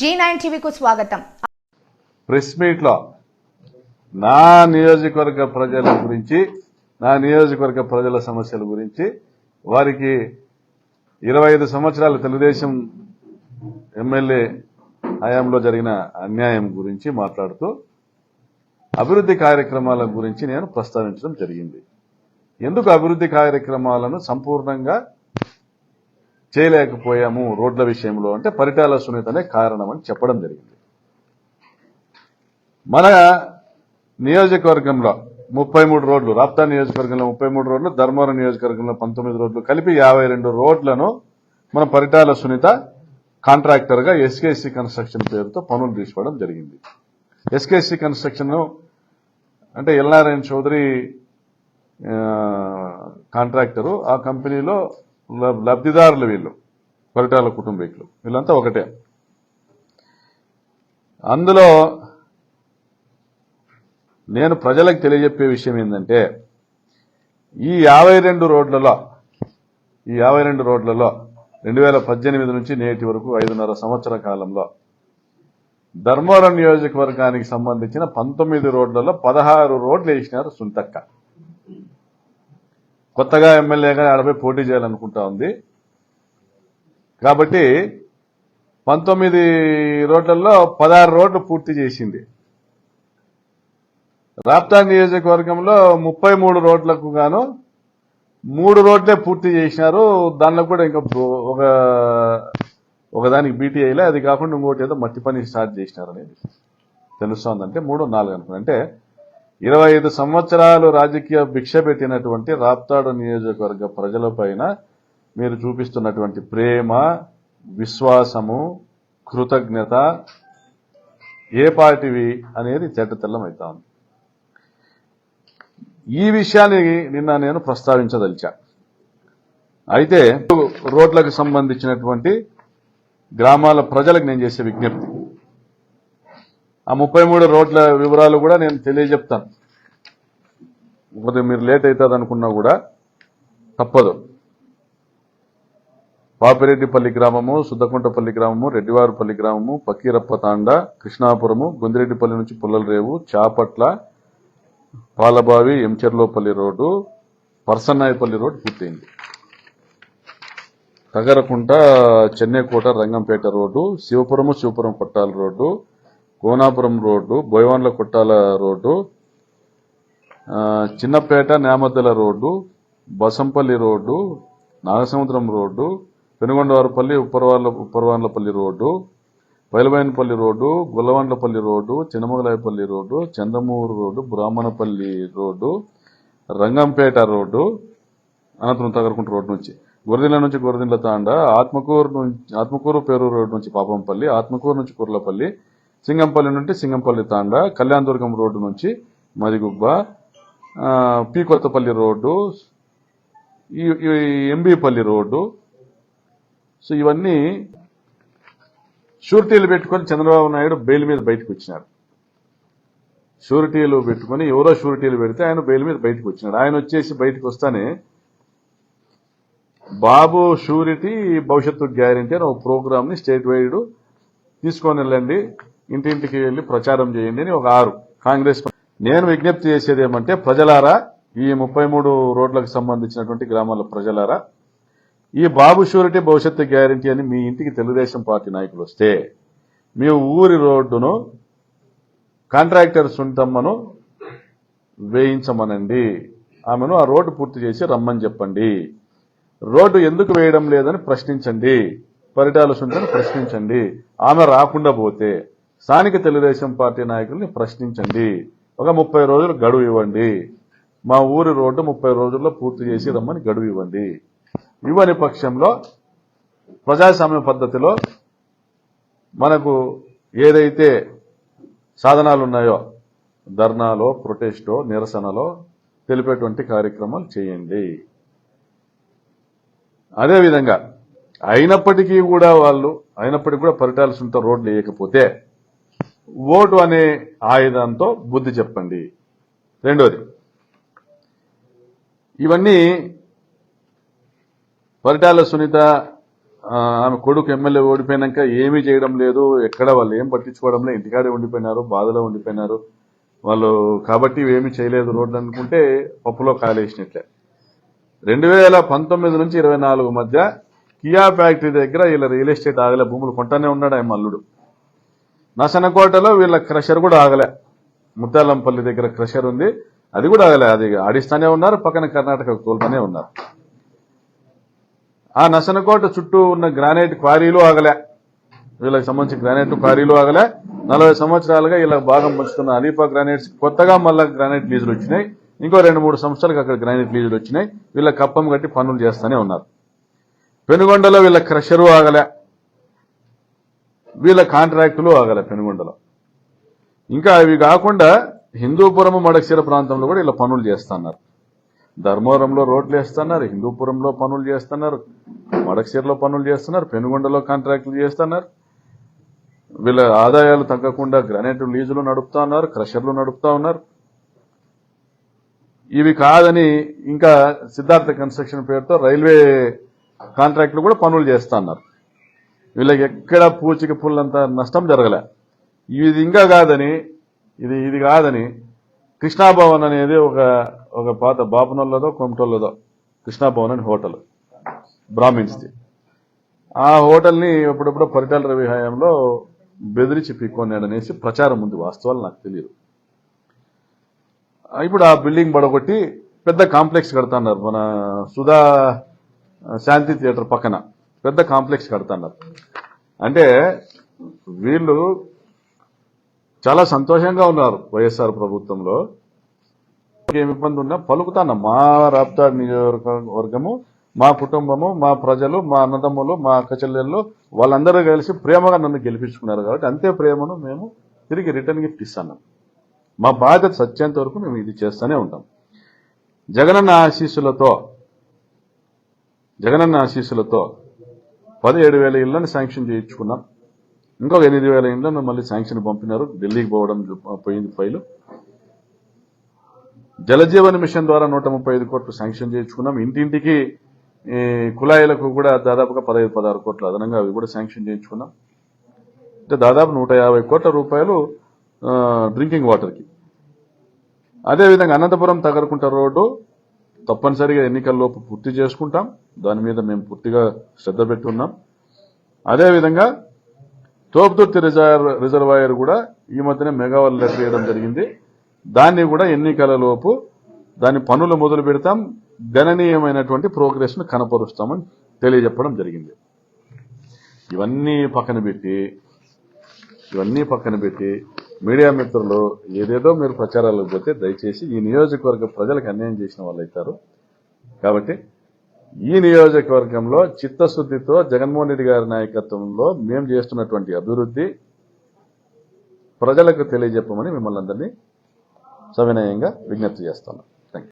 G nine టీవీకు స్వాగతం. Press మీట్లో నా నియోజకవర్గ ప్రజల గురించి నా నియోజకవర్గ ప్రజల సమస్యల గురించి వారికి ఇరవై ఐదు సంవత్సరాల తెలుగుదేశం ఎమ్మెల్యే హయాంలో జరిగిన అన్యాయం గురించి మాట్లాడుతూ అభివృద్ధి కార్యక్రమాల గురించి నేను ప్రస్తావించడం జరిగింది. ఎందుకు అభివృద్ధి కార్యక్రమాలను సంపూర్ణంగా చేయలేకపోయాము రోడ్ల విషయంలో అంటే పరిటాల సునీతనే కారణం అని చెప్పడం జరిగింది. మన నియోజకవర్గంలో ముప్పై మూడు రోడ్లు రాప్తా నియోజకవర్గంలో ముప్పై మూడు రోడ్లు ధర్మవరం నియోజకవర్గంలో పంతొమ్మిది రోడ్లు కలిపి యాభై రెండు రోడ్లను మన పరిటాల సునీత కాంట్రాక్టర్గా ఎస్కేసి కన్స్ట్రక్షన్ పేరుతో పనులు తీసుకోవడం జరిగింది. ఎస్కేసి కన్స్ట్రక్షన్ అంటే ఎల్నారాయణ చౌదరి కాంట్రాక్టరు ఆ కంపెనీలో లబ్ధిదారులు వీళ్ళు. పరిటాల కుటుంబీకులు. వీళ్ళంతా ఒకటే. అందులో నేను ప్రజలకు తెలియజెప్పే విషయం ఏంటంటే ఈ యాభై రెండు రోడ్లలో ఈ యాభై రెండు రోడ్లలో రెండు వేల పద్దెనిమిది నుంచి నేటి వరకు ఐదున్నర సంవత్సర కాలంలో ధర్మవరం నియోజకవర్గానికి సంబంధించిన పంతొమ్మిది రోడ్లలో పదహారు రోడ్లు వేసినారు సుంతక్క. కొత్తగా ఎమ్మెల్యేగా ఆడపై పోటీ చేయాలనుకుంటా ఉంది. కాబట్టి పంతొమ్మిది రోడ్లలో పదహారు రోడ్లు పూర్తి చేసింది. రాప్తా నియోజకవర్గంలో ముప్పై మూడు రోడ్లకు గాను మూడు రోడ్లే పూర్తి చేసినారు. దానిలో కూడా ఇంకా ఒక ఒకదానికి బీటీఐలే అది కాకుండా ఇంకోటి ఏదో మట్టి పని స్టార్ట్ చేసినారు అనేది తెలుస్తోందంటే మూడు నాలుగు అనుకున్నా. అంటే ఇరవై ఐదు సంవత్సరాలు రాజకీయ భిక్ష పెట్టినటువంటి రాప్తాడు నియోజకవర్గ ప్రజలపైన మీరు చూపిస్తున్నటువంటి ప్రేమ విశ్వాసము కృతజ్ఞత ఏ పార్టీవి అనేది చెడ్డతెల్లమవుతా ఉంది. ఈ విషయాన్ని నిన్న నేను ప్రస్తావించదలిచా. అయితే రోడ్లకు సంబంధించినటువంటి గ్రామాల ప్రజలకు నేను చేసే విజ్ఞప్తి. ఆ ముప్పై మూడు రోడ్ల వివరాలు కూడా నేను తెలియజెప్తాను. కొద్దిగా మీరు లేట్ అవుతుంది అనుకున్నా కూడా తప్పదు. పాపిరెడ్డిపల్లి గ్రామము సుద్దకుంటపల్లి గ్రామము రెడ్డివారిపల్లి గ్రామము పకీరప్ప తాండ కృష్ణాపురము గుందిరెడ్డిపల్లి నుంచి పుల్లలరేవు చాపట్ల పాలబావి ఎంచెర్లోపల్లి రోడ్డు పర్సన్నాయపల్లి రోడ్డు పూర్తయింది. Tagarakunta Chennaikota Rangampeta road Sivapuramu Sivapuram Kottala road Konapuram road Boyavanla Kottala road Chinnapeta Nemaddala road Basampalli road Nagasamudram road Penugondavaripalli Upparavalla Upparavanlapalli road Pailavainapalli road Gullavandlapalli road Chinnamagalayapalli road Chandamuru road Brahmanapalli road Rangampeta road అనంతరం Tagarakunta road నుంచి గురదిండ్ల నుంచి గురదిండ్ల తాండ ఆత్మకూరు నుంచి ఆత్మకూరు పేరు road నుంచి పాపంపల్లి ఆత్మకూరు నుంచి కుర్లపల్లి సింగంపల్లి నుండి Singampalli Thanda Kalyandurg road నుంచి మదిగుబ్బ ఆ, పి కొత్తపల్లి రోడ్డు ఈ ఎంబీపల్లి రోడ్డు. సో ఇవన్నీ షూరిటీలు పెట్టుకొని చంద్రబాబు నాయుడు బెయిల్ మీద బయటకు వచ్చినారు. షూరిటీలు పెట్టుకొని ఎవరో షూరిటీలు పెడితే ఆయన బెయిల్ మీద బయటకు వచ్చినాడు. ఆయన వచ్చేసి బయటకు వస్తానే బాబు షూరిటీ భవిష్యత్తు గ్యారంటీ అని ఒక ప్రోగ్రామ్ని స్టేట్ వైడ్ తీసుకొని వెళ్ళండి. ఇంటింటికి వెళ్ళి ప్రచారం చేయండి అని ఒక ఆరు. కాంగ్రెస్ నేను విజ్ఞప్తి చేసేది ఏమంటే ప్రజలారా ఈ ముప్పై మూడు రోడ్లకు సంబంధించినటువంటి గ్రామాల ప్రజలారా ఈ బాబు షూరిటీ భవిష్యత్తు గ్యారంటీ అని మీ ఇంటికి తెలుగుదేశం పార్టీ నాయకులు వస్తే మీ ఊరి రోడ్డును కాంట్రాక్టర్ సుంటమ్మను వేయించమనండి. ఆమెను ఆ రోడ్డు పూర్తి చేసి రమ్మని చెప్పండి. రోడ్డు ఎందుకు వేయడం లేదని ప్రశ్నించండి. పరిటాల సుంటను ప్రశ్నించండి. ఆమె రాకుండా పోతే స్థానిక తెలుగుదేశం పార్టీ నాయకుల్ని ప్రశ్నించండి. ఒక ముప్పై రోజులు గడువు ఇవ్వండి. మా ఊరి రోడ్డు ముప్పై రోజుల్లో పూర్తి చేసి రమ్మని గడువు ఇవ్వండి. ఇవ్వని పక్షంలో ప్రజాస్వామ్య పద్ధతిలో మనకు ఏదైతే సాధనాలు ఉన్నాయో ధర్నాలో ప్రొటెస్టో నిరసనలో తెలిపేటువంటి కార్యక్రమాలు చేయండి. అదేవిధంగా అయినప్పటికీ కూడా వాళ్ళు అయినప్పటికీ కూడా పరిటాల్సిన రోడ్లు వేయకపోతే ఓటు అనే ఆయుధంతో బుద్ధి చెప్పండి. రెండోది ఇవన్నీ పరిటాల సునీత ఆమె కొడుకు ఎమ్మెల్యే ఓడిపోయినాక ఏమీ చేయడం లేదు ఎక్కడ వాళ్ళు ఏం పట్టించుకోవడం లేదు ఇంటికాడే ఉండిపోయినారు బాధలో ఉండిపోయినారు. వాళ్ళు కాబట్టి ఏమీ చేయలేదు రోడ్లు అనుకుంటే పప్పులో కాలేసినట్లే. రెండు వేల పంతొమ్మిది నుంచి ఇరవై నాలుగు మధ్య కియా ఫ్యాక్టరీ దగ్గర వీళ్ళ రియల్ ఎస్టేట్ ఆగలే భూములు కొంటానే ఉన్నాడు ఆయన మల్లుడు నసనకోటలో వీళ్ళ క్రషర్ కూడా ఆగలే. ముత్యాలంపల్లి దగ్గర క్రషర్ ఉంది. అది కూడా ఆగలే. అది ఆడిస్తానే ఉన్నారు పక్కన కర్ణాటక తోలుతానే ఉన్నారు. ఆ నసనకోట చుట్టూ ఉన్న గ్రానైట్ క్వారీలు ఆగలే. వీళ్ళకి సంబంధించి గ్రానైట్ క్వారీలు ఆగలే. నలభై సంవత్సరాలుగా ఇలా భాగం పంచుతున్న అలీపా గ్రానైట్స్ కొత్తగా మళ్ళా గ్రానైట్ లీజులు వచ్చినాయి. ఇంకో రెండు మూడు సంవత్సరాలకు అక్కడ గ్రానైట్ లీజులు వచ్చినాయి. వీళ్ళ కప్పం కట్టి పనులు చేస్తూనే ఉన్నారు. పెనుగొండలో వీళ్ళ క్రషరు ఆగలే. వీళ్ళ కాంట్రాక్టులు ఆగల పెనుగొండలో. ఇంకా అవి కాకుండా హిందూపురము మడక్సిర ప్రాంతంలో కూడా ఇలా పనులు చేస్తున్నారు. ధర్మవరంలో రోడ్లు వేస్తున్నారు హిందూపురంలో పనులు చేస్తున్నారు మడక్సిరలో పనులు చేస్తున్నారు పెనుగొండలో కాంట్రాక్టులు చేస్తున్నారు. వీళ్ళ ఆదాయాలు తగ్గకుండా గ్రానైట్ లీజులు నడుపుతా ఉన్నారు క్రషర్లు నడుపుతా ఉన్నారు. ఇవి కాదని ఇంకా సిద్ధార్థ కన్స్ట్రక్షన్ పేరుతో రైల్వే కాంట్రాక్టులు కూడా పనులు చేస్తున్నారు. వీళ్ళకి ఎక్కడ పూచిక పుల్లంత నష్టం జరగలే. ఇది ఇంకా కాదని ఇది ఇది కాదని కృష్ణాభవన్ అనేది ఒక ఒక పాత బాపనోళ్ళదో కొమటోళ్ళదో కృష్ణాభవన్ అని హోటల్ బ్రాహ్మిన్స్ది. ఆ హోటల్ని ఎప్పుడెప్పుడో పరిటాల రవి హయాంలో బెదిరించి పీక్కొన్నాడనేసి ప్రచారం ఉంది వాస్తవాలు నాకు తెలియదు. ఇప్పుడు ఆ బిల్డింగ్ పడగొట్టి పెద్ద కాంప్లెక్స్ కడతాన్నారు మన సుధా శాంతి థియేటర్ పక్కన. పెద్ద కాంప్లెక్స్ కడుతున్నారు. అంటే వీళ్ళు చాలా సంతోషంగా ఉన్నారు వైఎస్ఆర్ ప్రభుత్వంలో. ఏం ఇబ్బంది ఉన్నా పలుకుతాను. మా రాప్తా నియోజకవర్గము మా కుటుంబము మా ప్రజలు మా అన్నదమ్ములు మా అక్క చెల్లెళ్ళు వాళ్ళందరూ కలిసి ప్రేమగా నన్ను గెలిపించుకున్నారు కాబట్టి అంతే ప్రేమను మేము తిరిగి రిటర్న్ గిఫ్ట్ ఇస్తాను. మా బాధ్యత సత్యంత వరకు మేము ఇది చేస్తూనే ఉంటాం. జగనన్న ఆశీస్సులతో జగనన్న ఆశీస్సులతో పదిహేడు వేల ఇళ్ళను శాంక్షన్ చేయించుకున్నాం. ఇంకొక ఎనిమిది వేల ఇళ్ళను మళ్ళీ శాంక్షన్ పంపినారు. ఢిల్లీకి పోవడం పోయింది ఫైలు. జలజీవన్ మిషన్ ద్వారా నూట ముప్పై ఐదు కోట్లు శాంక్షన్ చేయించుకున్నాం. ఇంటింటికి కుళాయిలకు కూడా దాదాపుగా పదహైదు పదహారు కోట్లు అదనంగా అవి కూడా శాంక్షన్ చేయించుకున్నాం. అంటే దాదాపు నూట యాభై కోట్ల రూపాయలు డ్రింకింగ్ వాటర్కి. అదేవిధంగా అనంతపురం తగరకుంట రోడ్డు తప్పనిసరిగా ఎన్నికల్లోపు పూర్తి చేసుకుంటాం. దాని మీద మేము పూర్తిగా శ్రద్ధ పెట్టున్నాం అదేవిధంగా తోపుతుర్తి రిజర్వ్ రిజర్వాయర్ కూడా ఈ మధ్యనే మెగావాల్ లెటర్ వేయడం జరిగింది. దాన్ని కూడా ఎన్నికల లోపు దాని పనులు మొదలు పెడతాం. గణనీయమైనటువంటి ప్రోగ్రెస్ను కనపరుస్తామని తెలియజెప్పడం జరిగింది. ఇవన్నీ పక్కన పెట్టి ఇవన్నీ పక్కన పెట్టి మీడియా మిత్రులు ఏదేదో మీరు ప్రచారాలకు పోతే దయచేసి ఈ నియోజకవర్గ ప్రజలకు అన్యాయం చేసిన వాళ్ళు అవుతారు. కాబట్టి ఈ నియోజకవర్గంలో చిత్తశుద్ధితో జగన్మోహన్ రెడ్డి గారి నాయకత్వంలో మేము చేస్తున్నటువంటి అభివృద్ధి ప్రజలకు తెలియజెప్పమని మిమ్మల్ని అందరినీ సవినయంగా విజ్ఞప్తి చేస్తాను